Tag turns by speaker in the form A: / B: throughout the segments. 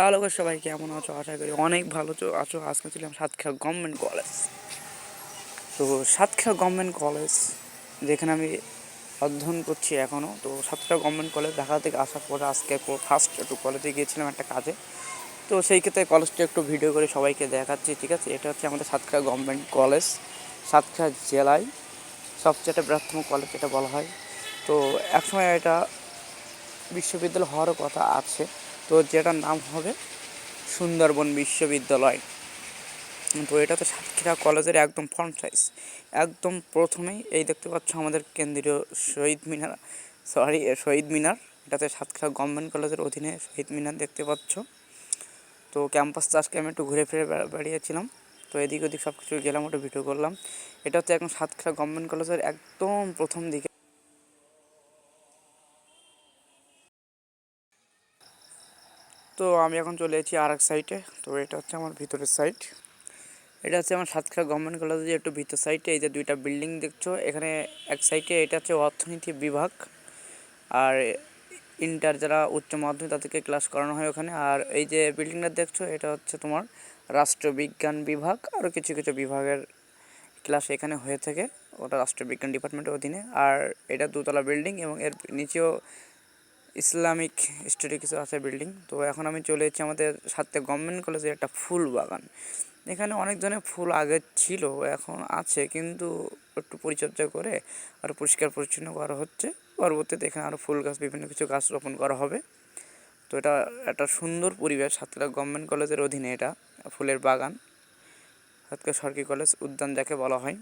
A: Hello সবাই কেমন আছো? আশা করি অনেক ভালো আছো। আজকে ছিলাম সাতক্ষীরা গভর্নমেন্ট কলেজ। তো সাতক্ষীরা গভর্নমেন্ট কলেজ, যেখানে আমি অধ্যয়ন করছি এখনও তো সাতক্ষীরা গভর্নমেন্ট কলেজ ঢাকা থেকে আসার পরে আজকে ফার্স্ট একটু কলেজে গিয়েছিলাম একটা কাজে। তো সেই ক্ষেত্রে কলেজটা একটু ভিডিও করে সবাইকে দেখাচ্ছি, ঠিক আছে? এটা হচ্ছে আমাদের সাতক্ষীরা গভর্নমেন্ট কলেজ, সাতক্ষীরা জেলায় সবচেয়ে একটা বৃহত্তম কলেজ এটা বলা হয়। তো একসময় এটা বিশ্ববিদ্যালয় হওয়ারও কথা আছে। তো যেটার নাম হবে সুন্দরবন বিশ্ববিদ্যালয়। তো এটা তো সাতক্ষীরা কলেজের একদম ফ্রন্ট সাইজ একদম প্রথমেই এই দেখতে পাচ্ছ আমাদের কেন্দ্রীয় শহীদ মিনার। সরি শহীদ মিনার। এটাতে সাতক্ষীরা গভর্নমেন্ট কলেজের অধীনে শহীদ মিনার দেখতে পাচ্ছ। তো ক্যাম্পাসটা আজকে আমি একটু ঘুরে ফিরে বেড়া- বেড়িয়েছিলাম। তো এদিক ওদিক সব কিছু গেলাম, ওটা ভিডিও করলাম। এটা হচ্ছে এখন সাতক্ষীরা গভর্নমেন্ট কলেজের একদম প্রথম দিকে তো আমি এখন চলে এসেছি আর এক সাইডে তো এটা হচ্ছে আমার ভিতরের সাইড এটা হচ্ছে আমার সাতক্ষীরা গভর্নমেন্ট কলেজের একটু ভিতর সাইডে এই যে দুইটা বিল্ডিং দেখছ, এখানে এক সাইডে এটা হচ্ছে অর্থনীতি বিভাগ আর ইন্টার যারা উচ্চ মাধ্যমিক তাদেরকে ক্লাস করানো হয় ওখানে। আর এই যে বিল্ডিংটা দেখছ, এটা হচ্ছে তোমার রাষ্ট্রবিজ্ঞান বিভাগ। আরও কিছু কিছু বিভাগের ক্লাস এখানে হয়ে থাকে। ওটা রাষ্ট্রবিজ্ঞান ডিপার্টমেন্টের অধীনে। আর এটা দুতলা বিল্ডিং এবং এর নিচেও ইসলামিক স্টাডি কিছু আছে বিল্ডিং। তো এখন আমি চলে এসেছি আমাদের সাথে গভর্নমেন্ট কলেজের একটা ফুল বাগান। এখানে অনেক ধরনের ফুল আগে ছিল, এখন আছে, কিন্তু একটু পরিচর্যা করে আর পরিষ্কার পরিচ্ছন্ন করা হচ্ছে। পরবর্তীতে এখানে আরও ফুল গাছ, বিভিন্ন কিছু গাছ রোপণ করা হবে। তো এটা একটা সুন্দর পরিবেশ, সাতক্ষীরা গভর্নমেন্ট কলেজের অধীনে এটা ফুলের বাগান। সাতক্ষীরা সরকারি কলেজ উদ্যান যাকে বলা হয়।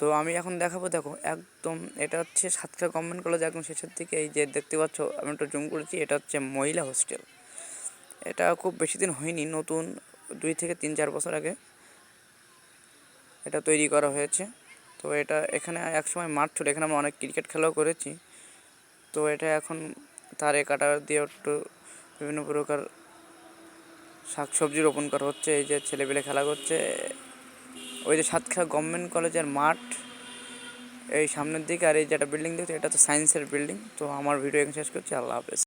A: তো আমি এখন দেখাবো, দেখো, একদম এটা হচ্ছে সাতক্ষীরা গভর্নমেন্ট কলেজ একদম শেষের দিকে এই যে দেখতে পাচ্ছ, আমি একটু জুম করেছি, এটা হচ্ছে মহিলা হোস্টেল এটা খুব বেশি দিন হয়নি, নতুন দুই থেকে তিন চার বছর আগে এটা তৈরি করা হয়েছে। তো এটা এখানে একসময় মাঠ ছিল, এখানে আমরা অনেক ক্রিকেট খেলাও করেছি। তো এটা এখন তারে কাটা দিয়ে একটু বিভিন্ন প্রকার শাকসবজি রোপণ করা হচ্ছে, এই যে ছেলেপেলে খেলা করছে ওই যে সাতক্ষীরা গভর্নমেন্ট কলেজের মাঠ, এই সামনের দিকে আর এই যেটা বিল্ডিং দেখছি এটা তো সায়েন্সের বিল্ডিং তো আমার ভিডিও এখানে শেষ করছি, আল্লাহ হাফেজ।